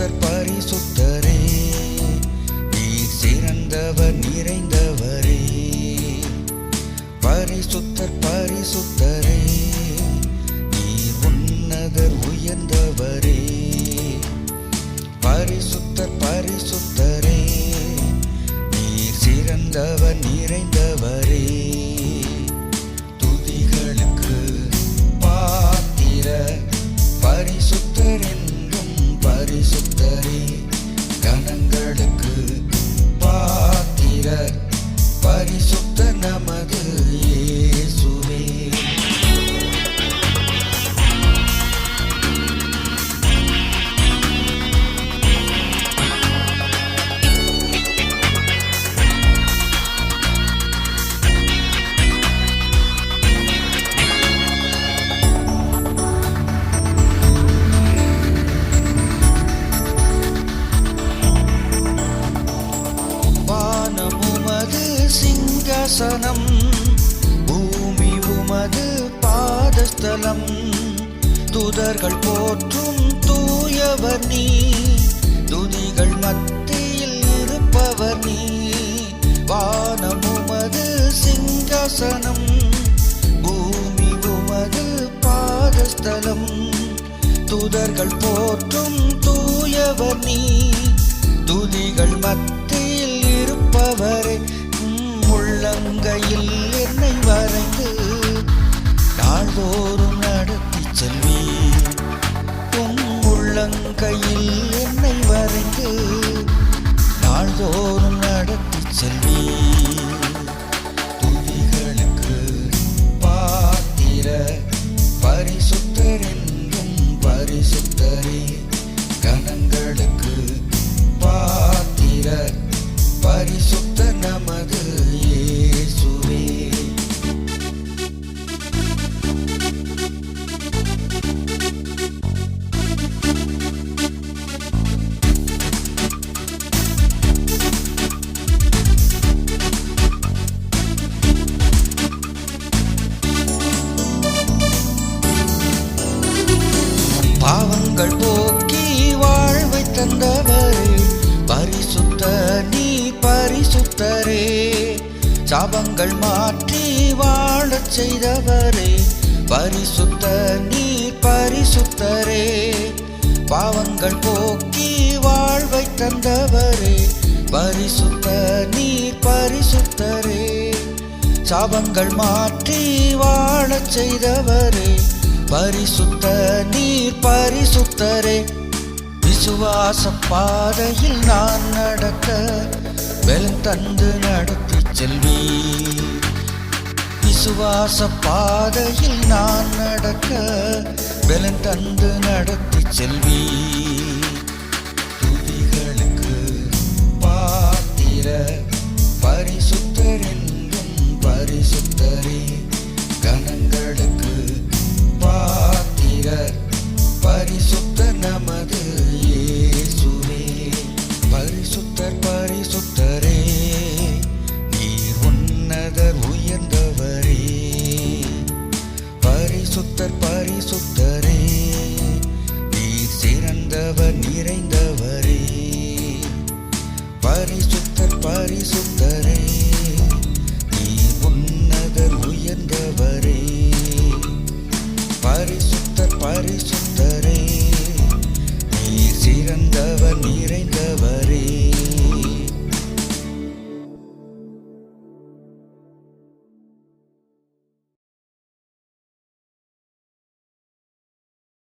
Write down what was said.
பரிசுத்தர் பரிசுத்தரே. நீர் சிறந்தவர் நிறைந்தவரே. பரிசுத்தர் சிங்காசனம் பூமி உமது பாதஸ்தலம். துதர்கள் போற்றும் தூயவர் நீ. துதிகள் மத்தியில் இருப்பவர் நீ. வானம் உமது சிங்காசனம். பூமி உமது பாதஸ்தலம். துதர்கள் போற்றும் தூயவர் நீ. துதிகள் மத்தியில் இருப்பவரே. பரிசுத்தர் என்றும் பரிசுத்தரே. பாவங்கள் மாற்றி வாழச் செய்தவரே. பரிசுத்த நீ பரிசுத்தரே. பாவங்கள் போக்கி வாழ்வை தந்தவரே. பரிசுத்த நீ பரிசுத்தரே. சாபங்கள் மாற்றி வாழச் செய்தவரே. பரிசுத்த நீ பரிசுத்தரே. விசுவாச பாதையில் நான் நடக்க பலன் தந்து நடத்தி. செல்வி விசுவாச பாதையில் நான் நடக்க பலன் தந்து நடத்தி செல்வி. பரிசுத்தர் பரிசுத்தரே